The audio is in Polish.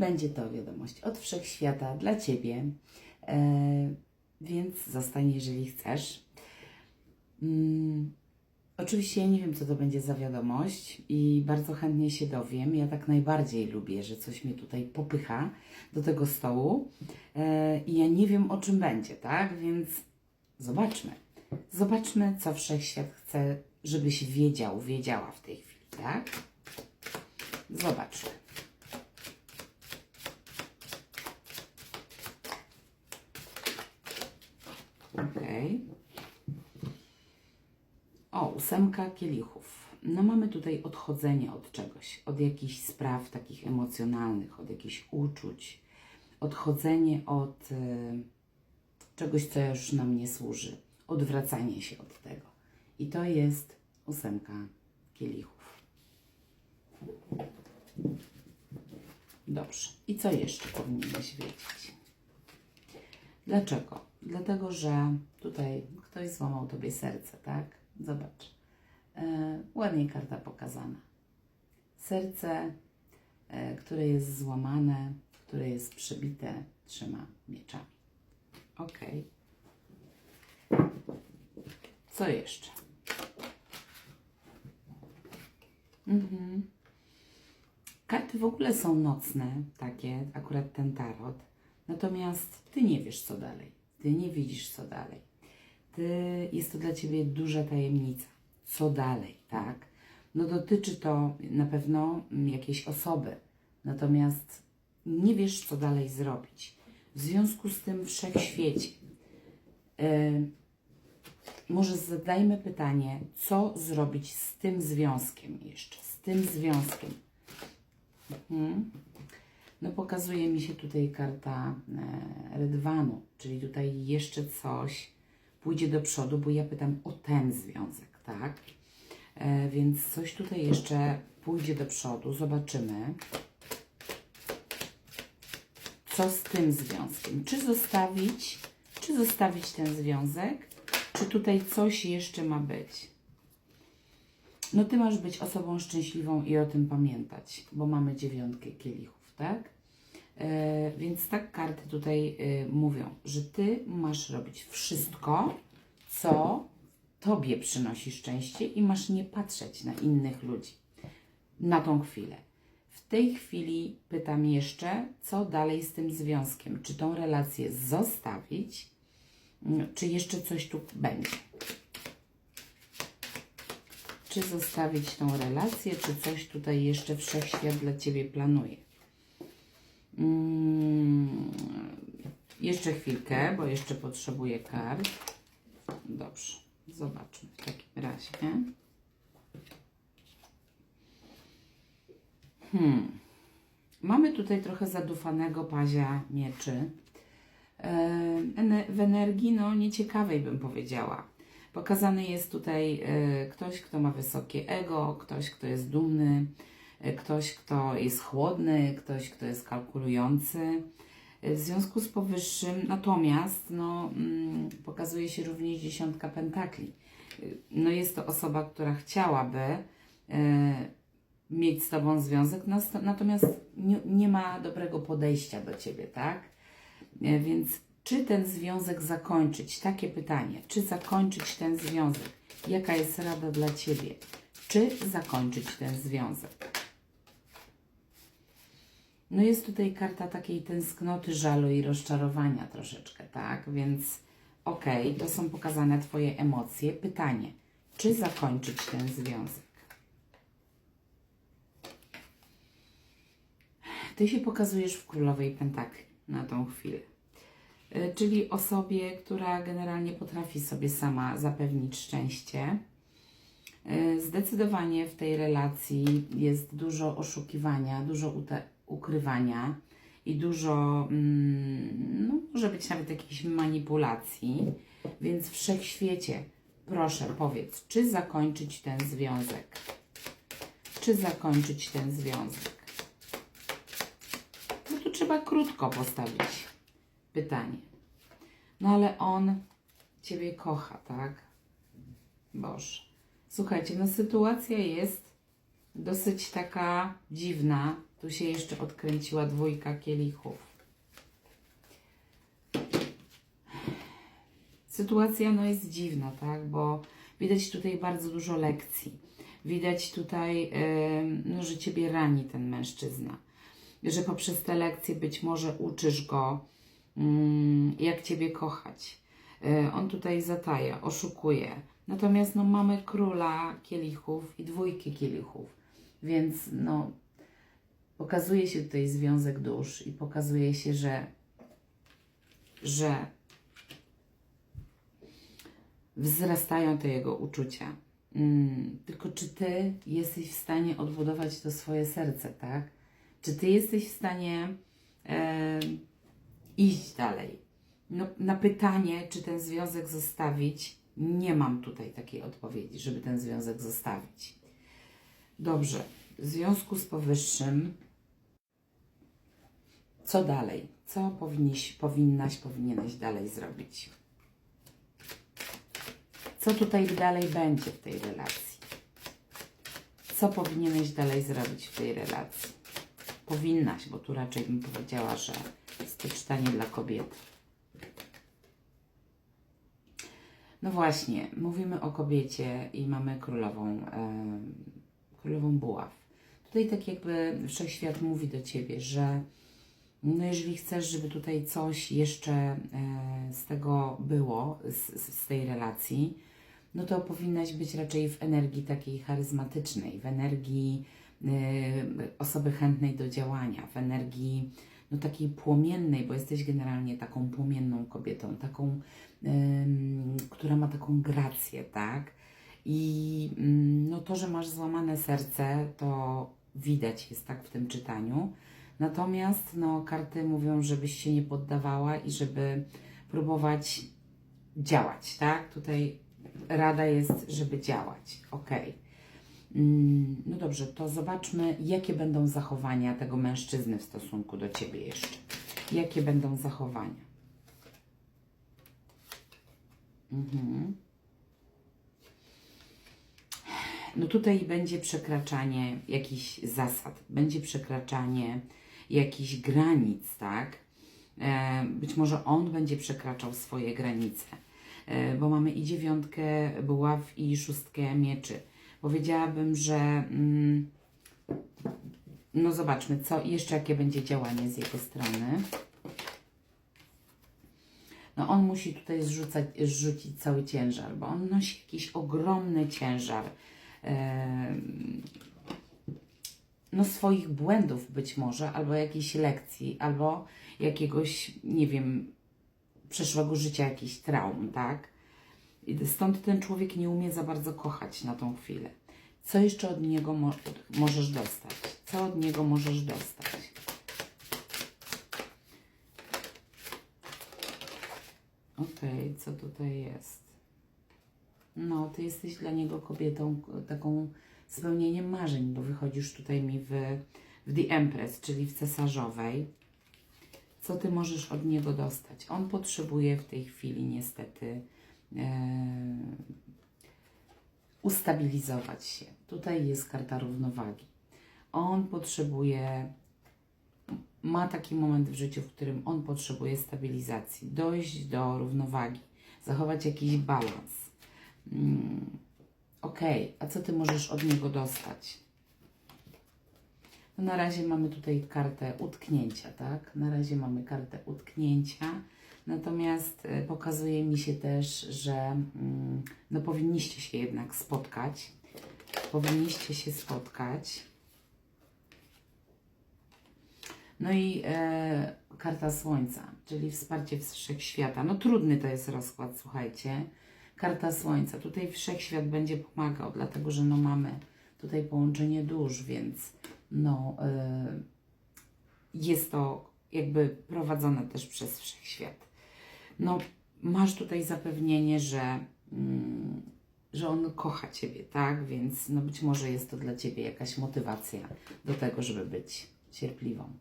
będzie to wiadomość od wszechświata dla Ciebie, e, więc zostań, jeżeli chcesz. Mm, oczywiście ja nie wiem, co to będzie za wiadomość i bardzo chętnie się dowiem. Ja tak najbardziej lubię, że coś mnie tutaj popycha do tego stołu e, i ja nie wiem, o czym będzie, tak? Więc zobaczmy. Zobaczmy, co wszechświat chce, żebyś wiedział, wiedziała w tej chwili, tak? Zobaczmy. Okej. O, ósemka kielichów. No mamy tutaj odchodzenie od czegoś, od jakichś spraw takich emocjonalnych, od jakichś uczuć. Odchodzenie od e, czegoś, co już nam nie służy. Odwracanie się od tego. I to jest ósemka kielichów. Dobrze. I co jeszcze powinieneś wiedzieć? Dlaczego? Dlatego, że tutaj ktoś złamał tobie serce, tak? Zobacz. E, ładnie karta pokazana. Serce, e, które jest złamane, które jest przebite, trzyma mieczami. Ok. Co jeszcze? Mhm. Karty w ogóle są nocne, takie, akurat ten tarot. Natomiast ty nie wiesz, co dalej. Ty nie widzisz, co dalej. Ty, jest to dla ciebie duża tajemnica. Co dalej, tak? No dotyczy to na pewno jakiejś osoby. Natomiast nie wiesz, co dalej zrobić. W związku z tym wszechświecie. Yy, może zadajmy pytanie, co zrobić z tym związkiem jeszcze, z tym związkiem. Mhm. No pokazuje mi się tutaj karta e, Redwanu, czyli tutaj jeszcze coś pójdzie do przodu, bo ja pytam o ten związek, tak? E, więc coś tutaj jeszcze pójdzie do przodu, zobaczymy. Co z tym związkiem? Czy zostawić, czy zostawić ten związek? Czy tutaj coś jeszcze ma być? No ty masz być osobą szczęśliwą i o tym pamiętać, bo mamy dziewiątkę kielichów, tak? E, więc tak karty tutaj e, mówią, że ty masz robić wszystko, co tobie przynosi szczęście i masz nie patrzeć na innych ludzi na tą chwilę. W tej chwili pytam jeszcze, co dalej z tym związkiem? Czy tą relację zostawić, mm, czy jeszcze coś tu będzie? Czy zostawić tą relację, czy coś tutaj jeszcze wszechświat dla Ciebie planuje? Mm, jeszcze chwilkę, bo jeszcze potrzebuję kart. Dobrze, zobaczmy w takim razie. Hmm. Mamy tutaj trochę zadufanego pazia mieczy. E, w energii, no nieciekawej bym powiedziała. Pokazany jest tutaj e, ktoś, kto ma wysokie ego, ktoś, kto jest dumny, ktoś, kto jest chłodny, ktoś, kto jest kalkulujący. E, W związku z powyższym, natomiast, no, mm, pokazuje się również dziesiątka pentakli. E, No jest to osoba, która chciałaby e, mieć z Tobą związek, natomiast nie, nie ma dobrego podejścia do Ciebie, tak? E, Więc czy ten związek zakończyć? Takie pytanie. Czy zakończyć ten związek? Jaka jest rada dla Ciebie? Czy zakończyć ten związek? No jest tutaj karta takiej tęsknoty, żalu i rozczarowania troszeczkę, tak? Więc okej, to są pokazane Twoje emocje. Pytanie, czy zakończyć ten związek? Ty się pokazujesz w Królowej Pentakli na tą chwilę. Y, Czyli osobie, która generalnie potrafi sobie sama zapewnić szczęście. Y, Zdecydowanie w tej relacji jest dużo oszukiwania, dużo ukrywania i dużo, mm, no, może być nawet jakiejś manipulacji. Więc wszechświecie, proszę, powiedz, czy zakończyć ten związek? Czy zakończyć ten związek? No tu trzeba krótko postawić pytanie. No ale on Ciebie kocha, tak? Boże. Słuchajcie, no sytuacja jest dosyć taka dziwna, Tu się jeszcze odkręciła dwójka kielichów. Sytuacja no jest dziwna, tak? Bo widać tutaj bardzo dużo lekcji. Widać tutaj, no, że Ciebie rani ten mężczyzna. Że poprzez te lekcje być może uczysz go, mm, jak Ciebie kochać. E, On tutaj zataja, oszukuje. Natomiast no, mamy króla kielichów i dwójkę kielichów. Więc no, pokazuje się tutaj związek dusz i pokazuje się, że, że wzrastają te jego uczucia. Mm, tylko czy ty jesteś w stanie odbudować to swoje serce, tak? Czy ty jesteś w stanie e, iść dalej? No, na pytanie, czy ten związek zostawić, nie mam tutaj takiej odpowiedzi, żeby ten związek zostawić. Dobrze, w związku z powyższym, co dalej? Co powinniś, powinnaś, powinieneś dalej zrobić? Co tutaj dalej będzie w tej relacji? Co powinieneś dalej zrobić w tej relacji? Powinnaś, bo tu raczej bym powiedziała, że jest to czytanie dla kobiety. No właśnie, mówimy o kobiecie i mamy królową, królową buław. Tutaj tak jakby wszechświat mówi do ciebie, że no jeżeli chcesz, żeby tutaj coś jeszcze e, z tego było, z, z tej relacji, no to powinnaś być raczej w energii takiej charyzmatycznej, w energii e, osoby chętnej do działania, w energii no takiej płomiennej, bo jesteś generalnie taką płomienną kobietą, taką, która ma taką grację, tak? I mm, no to, że masz złamane serce, to widać jest tak w tym czytaniu. Natomiast no, karty mówią, żebyś się nie poddawała i żeby próbować działać, tak? Tutaj rada jest, żeby działać. Ok. Mm, No dobrze, to zobaczmy, jakie będą zachowania tego mężczyzny w stosunku do ciebie jeszcze. Jakie będą zachowania? Mhm. No tutaj będzie przekraczanie jakichś zasad, będzie przekraczanie jakichś granic, tak? E, Być może on będzie przekraczał swoje granice, e, bo mamy i dziewiątkę buław i szóstkę mieczy. Powiedziałabym, że mm, no zobaczmy, co jeszcze jakie będzie działanie z jego strony. No on musi tutaj zrzucać, zrzucić cały ciężar, bo on nosi jakiś ogromny ciężar em, no swoich błędów być może, albo jakiejś lekcji, albo jakiegoś, nie wiem, przeszłego życia, jakichś traum, tak? I stąd ten człowiek nie umie za bardzo kochać na tą chwilę. Co jeszcze od niego mo możesz dostać? Co od niego możesz dostać? Okej, co tutaj jest? No, ty jesteś dla niego kobietą taką spełnieniem marzeń, bo wychodzisz tutaj mi w, w The Empress, czyli w cesarzowej. Co ty możesz od niego dostać? On potrzebuje w tej chwili niestety e, ustabilizować się. Tutaj jest karta równowagi. On potrzebuje, ma taki moment w życiu, w którym on potrzebuje stabilizacji, dojść do równowagi, zachować jakiś balans. Mm, Okej, a co ty możesz od niego dostać? No na razie mamy tutaj kartę utknięcia, tak? Na razie mamy kartę utknięcia. Natomiast e, pokazuje mi się też, że mm, no powinniście się jednak spotkać. Powinniście się spotkać. No i e, karta Słońca, czyli wsparcie wszechświata. No trudny to jest rozkład, słuchajcie. Karta Słońca. Tutaj wszechświat będzie pomagał, dlatego że no mamy tutaj połączenie dusz, więc no e, jest to jakby prowadzone też przez wszechświat. No masz tutaj zapewnienie, że, mm, że on kocha Ciebie, tak? Więc no być może jest to dla Ciebie jakaś motywacja do tego, żeby być cierpliwą.